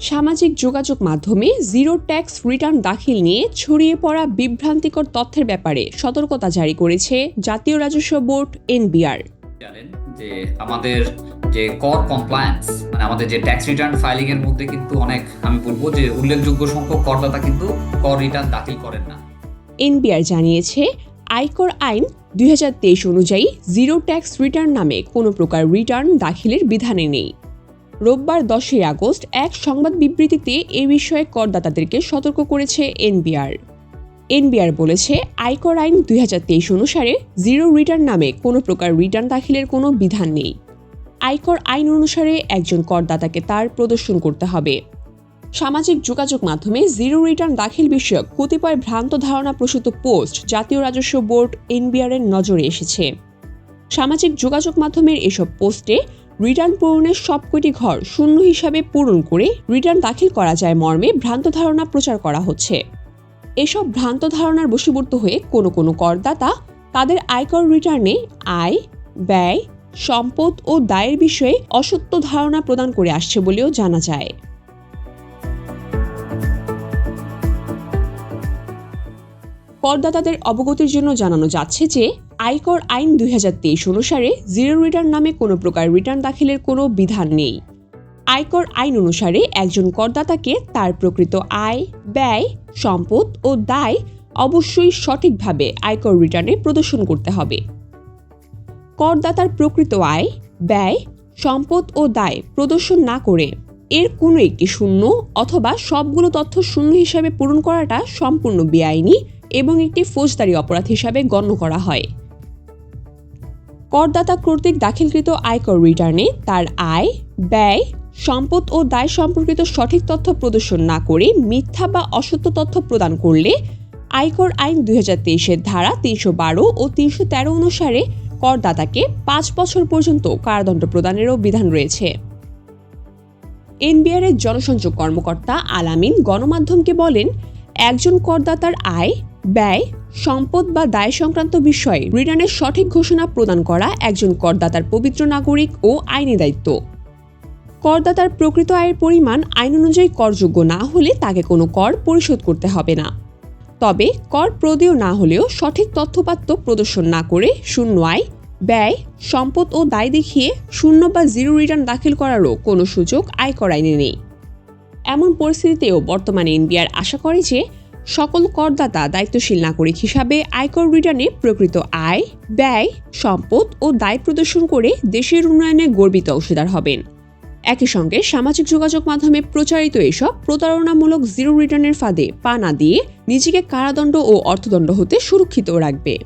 সামাজিক যোগাযোগ মাধ্যমে জিরো ট্যাক্স রিটার্ন দাখিল নিয়ে ছড়িয়ে পড়া বিভ্রান্তিকর তথ্যের ব্যাপারে সতর্কতা জারি করেছে জাতীয় রাজস্ব বোর্ড এনবিআর। জানেন যে আমাদের যে কর কমপ্লায়েন্স মানে আমাদের যে ট্যাক্স রিটার্ন ফাইলিং এর মধ্যে কিন্তু অনেক আমি বলব যে উল্লেখযোগ্য সংখ্যক করদাতা কিন্তু কর রিটার্ন দাখিল করেন না। এনবিআর জানিয়েছে আয়কর আইন দুই হাজার তেইশ অনুযায়ী জিরো ট্যাক্স রিটার্ন নামে কোনো প্রকার রিটার্ন দাখিলের বিধানে নেই। রোববার দশই আগস্ট এক সংবাদ বিবৃতিতে এ বিষয়ে করদাতাদেরকে সতর্ক করেছে এনবিআর। এনবিআর বলেছে, আয়কর আইন দুই হাজার তেইশ অনুসারে জিরো রিটার্ন নামে কোনো প্রকার রিটার্ন দাখিলের কোনো বিধান নেই। আয়কর আইন অনুসারে একজন করদাতাকে তার প্রদর্শন করতে হবে। সামাজিক যোগাযোগ মাধ্যমে জিরো রিটার্ন দাখিল বিষয়ক কতিপয় ভ্রান্ত ধারণা প্রসূত পোস্ট জাতীয় রাজস্ব বোর্ড এনবিআর এর নজরে এসেছে। সামাজিক যোগাযোগ মাধ্যমের এসব পোস্টে রিটার্ন পূরণের সবকটি ঘর শূন্য হিসাবে পূরণ করে রিটার্ন দাখিল করা যায় মর্মে ভ্রান্ত ধারণা প্রচার করা হচ্ছে। এসব ভ্রান্ত ধারণার বশীভূত হয়ে কোনো কোনো করদাতা তাদের আয়কর রিটার্নে আয়, ব্যয়, সম্পদ ও দায়ের বিষয়ে অসত্য ধারণা প্রদান করে আসছে বলেও জানা যায়। করদাতাদের অবগতির জন্য জানানো যাচ্ছে যে আয়কর আইন দুই হাজার তেইশ অনুসারে জিরো রিটার্ন নামে কোনো প্রকার রিটার্ন দাখিলের কোনো বিধান নেই। আয়কর আইন অনুসারে একজন করদাতাকে তার প্রকৃত আয়, ব্যয়, সম্পদ ও দায় অবশ্যই সঠিকভাবে আয়কর রিটার্নে প্রদর্শন করতে হবে। করদাতার প্রকৃত আয়, ব্যয়, সম্পদ ও দায় প্রদর্শন না করে এর কোনো একটি শূন্য অথবা সবগুলো তথ্য শূন্য হিসাবে পূরণ করাটা সম্পূর্ণ বেআইনি এবং একটি ফৌজদারি অপরাধ হিসাবে গণ্য করা হয়। করদাতা কর্তৃক দাখিলকৃত আয়কর রিটার্নে তার আয়, ব্যয়, সম্পদ ও দায় সম্পর্কিত সঠিক তথ্য প্রদর্শন না করে মিথ্যা বা অসত্য তথ্য প্রদান করলে আয়কর আইন দুই হাজার তেইশের ধারা তিনশো বারো ও তিনশো তেরো অনুসারে করদাতাকে পাঁচ বছর পর্যন্ত কারাদণ্ড প্রদানেরও বিধান রয়েছে। এনবিআর এর জনসংযোগ কর্মকর্তা আলামিন গণমাধ্যমকে বলেন, একজন করদাতার আয়, ব্যয় সম্পদ বা দায় সংক্রান্ত বিষয়ে রিটার্নের সঠিক ঘোষণা প্রদান করা একজন করদাতার পবিত্র নাগরিক ও আইনি দায়িত্ব। করদাতার প্রকৃত আয়ের পরিমাণ আইন অনুযায়ী করযোগ্য না হলে তাকে কোনো কর পরিশোধ করতে হবে না। তবে কর প্রদেয় না হলেও সঠিক তথ্যপাত্য প্রদর্শন না করে শূন্য আয়, ব্যয়, সম্পদ ও দায় দেখিয়ে শূন্য বা জিরো রিটার্ন দাখিল করারও কোনো সুযোগ আয়কর আইনে নেই। এমন পরিস্থিতিতেও বর্তমানে এনবিআর আশা করে যে সকল করদাতা দায়িত্বশীল নাগরিক হিসাবে আয়কর রিটার্নে প্রকৃত আয়, ব্যয়, সম্পদ ও দায় প্রদর্শন করে দেশের উন্নয়নে গর্বিত অংশীদার হবেন। একই সঙ্গে সামাজিক যোগাযোগ মাধ্যমে প্রচারিত এসব প্রতারণামূলক জিরো রিটার্নের ফাঁদে পা না দিয়ে নিজেকে কারাদণ্ড ও অর্থদণ্ড হতে সুরক্ষিত রাখবে।